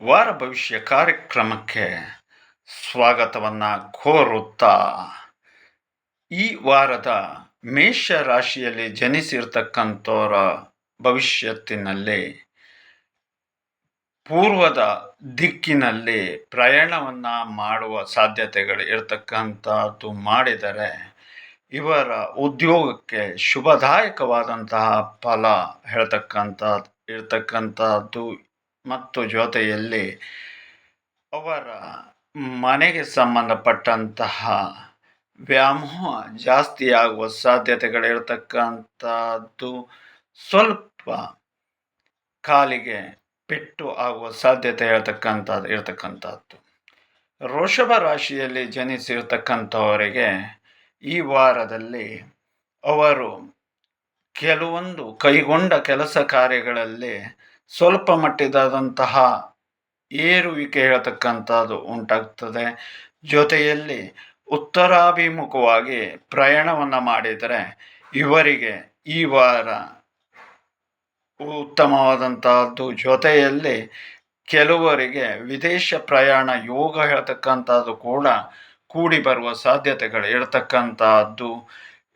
ವಾರ ಭವಿಷ್ಯ ಕಾರ್ಯಕ್ರಮಕ್ಕೆ ಸ್ವಾಗತವನ್ನು ಕೋರುತ್ತಾ ಈ ವಾರದ ಮೇಷ ರಾಶಿಯಲ್ಲಿ ಜನಿಸಿರ್ತಕ್ಕಂಥವರ ಭವಿಷ್ಯತ್ತಿನಲ್ಲಿ ಪೂರ್ವದ ದಿಕ್ಕಿನಲ್ಲಿ ಪ್ರಯಾಣವನ್ನು ಮಾಡುವ ಸಾಧ್ಯತೆಗಳು ಇರತಕ್ಕಂಥದ್ದು ಮಾಡಿದರೆ ಇವರ ಉದ್ಯೋಗಕ್ಕೆ ಶುಭದಾಯಕವಾದಂತಹ ಫಲ ಹೇಳ್ತಕ್ಕಂಥ ಇರ್ತಕ್ಕಂಥದ್ದು ಮತ್ತು ಜೊತೆಯಲ್ಲಿ ಅವರ ಮನೆಗೆ ಸಂಬಂಧಪಟ್ಟಂತಹ ವ್ಯಾಮೋಹ ಜಾಸ್ತಿ ಆಗುವ ಸಾಧ್ಯತೆಗಳಿರ್ತಕ್ಕಂಥದ್ದು ಸ್ವಲ್ಪ ಕಾಲಿಗೆ ಪೆಟ್ಟು ಆಗುವ ಸಾಧ್ಯತೆ ಇರತಕ್ಕಂಥದ್ದು ಇರತಕ್ಕಂಥದ್ದು. ರೋಷಭ ರಾಶಿಯಲ್ಲಿ ಜನಿಸಿರ್ತಕ್ಕಂಥವರಿಗೆ ಈ ವಾರದಲ್ಲಿ ಅವರು ಕೆಲವೊಂದು ಕೈಗೊಂಡ ಕೆಲಸ ಕಾರ್ಯಗಳಲ್ಲಿ ಸ್ವಲ್ಪ ಮಟ್ಟಿದಾದಂತಹ ಏರುವಿಕೆ ಹೇಳತಕ್ಕಂಥದ್ದು ಉಂಟಾಗ್ತದೆ. ಜೊತೆಯಲ್ಲಿ ಉತ್ತರಾಭಿಮುಖವಾಗಿ ಪ್ರಯಾಣವನ್ನು ಮಾಡಿದರೆ ಇವರಿಗೆ ಈ ವಾರ ಉತ್ತಮವಾದಂತಹದ್ದು ಜೊತೆಯಲ್ಲಿ ಕೆಲವರಿಗೆ ವಿದೇಶ ಪ್ರಯಾಣ ಯೋಗ ಹೇಳ್ತಕ್ಕಂಥದ್ದು ಕೂಡ ಕೂಡಿ ಬರುವ ಸಾಧ್ಯತೆಗಳು ಇರತಕ್ಕಂಥದ್ದು.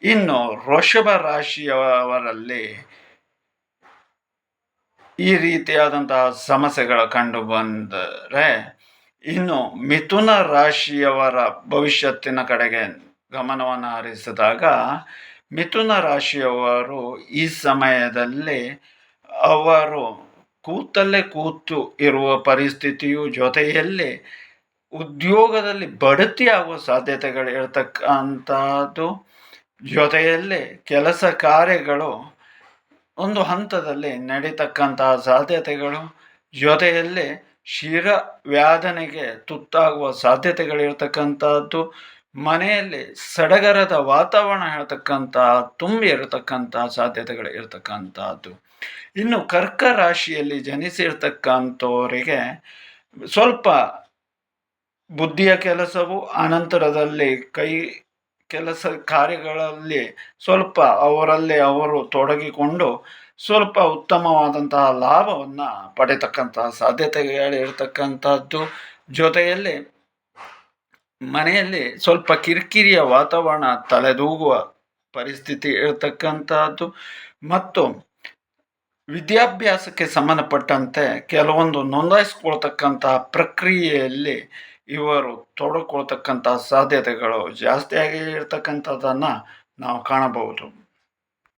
ಇನ್ನು ವೃಷಭ ರಾಶಿಯವರಲ್ಲಿ ಈ ರೀತಿಯಾದಂತಹ ಸಮಸ್ಯೆಗಳು ಕಂಡು ಬಂದರೆ ಇನ್ನು ಮಿಥುನ ರಾಶಿಯವರ ಭವಿಷ್ಯತ್ತಿನ ಕಡೆಗೆ ಗಮನವನ್ನು ಹರಿಸಿದಾಗ ಮಿಥುನ ರಾಶಿಯವರು ಈ ಸಮಯದಲ್ಲಿ ಅವರು ಕೂತಲ್ಲೇ ಕೂತು ಇರುವ ಪರಿಸ್ಥಿತಿಯು ಜೊತೆಯಲ್ಲಿ ಉದ್ಯೋಗದಲ್ಲಿ ಬಡ್ತಿ ಆಗುವ ಸಾಧ್ಯತೆಗಳು ಇರತಕ್ಕಂಥದ್ದು ಜೊತೆಯಲ್ಲಿ ಕೆಲಸ ಕಾರ್ಯಗಳು ಒಂದು ಹಂತದಲ್ಲಿ ನಡೀತಕ್ಕಂತಹ ಸಾಧ್ಯತೆಗಳು ಜೊತೆಯಲ್ಲಿ ಶಿರ ವ್ಯಾಧನೆಗೆ ತುತ್ತಾಗುವ ಸಾಧ್ಯತೆಗಳಿರ್ತಕ್ಕಂಥದ್ದು, ಮನೆಯಲ್ಲಿ ಸಡಗರದ ವಾತಾವರಣ ಹೇಳ್ತಕ್ಕಂಥ ತುಂಬಿ ಇರತಕ್ಕಂತಹ ಸಾಧ್ಯತೆಗಳು ಇರತಕ್ಕಂಥದ್ದು ಇನ್ನು ಕರ್ಕ ರಾಶಿಯಲ್ಲಿ ಜನಿಸಿರ್ತಕ್ಕಂಥವರಿಗೆ ಸ್ವಲ್ಪ ಬುದ್ಧಿಯ ಕೆಲಸವು ಅನಂತರದಲ್ಲಿ ಕೈ ಕೆಲಸ ಕಾರ್ಯಗಳಲ್ಲಿ ಸ್ವಲ್ಪ ಅವರಲ್ಲಿ ಅವರು ತೊಡಗಿಕೊಂಡು ಸ್ವಲ್ಪ ಉತ್ತಮವಾದಂತಹ ಲಾಭವನ್ನು ಪಡೆಯತಕ್ಕಂತಹ ಸಾಧ್ಯತೆಗಳಿರ್ತಕ್ಕಂಥದ್ದು ಜೊತೆಯಲ್ಲಿ ಮನೆಯಲ್ಲಿ ಸ್ವಲ್ಪ ಕಿರಿಕಿರಿಯ ವಾತಾವರಣ ತಲೆದೂಗುವ ಪರಿಸ್ಥಿತಿ ಇರತಕ್ಕಂಥದ್ದು ಮತ್ತು ವಿದ್ಯಾಭ್ಯಾಸಕ್ಕೆ ಸಂಬಂಧಪಟ್ಟಂತೆ ಕೆಲವೊಂದು ನೋಂದಾಯಿಸ್ಕೊಳ್ತಕ್ಕಂತಹ ಪ್ರಕ್ರಿಯೆಯಲ್ಲಿ ಇವರು ತೊಡಕೊಳ್ತಕ್ಕಂಥ ಸಾಧ್ಯತೆಗಳು ಜಾಸ್ತಿಯಾಗಿ ಇರ್ತಕ್ಕಂಥದ್ದನ್ನು ನಾವು ಕಾಣಬಹುದು.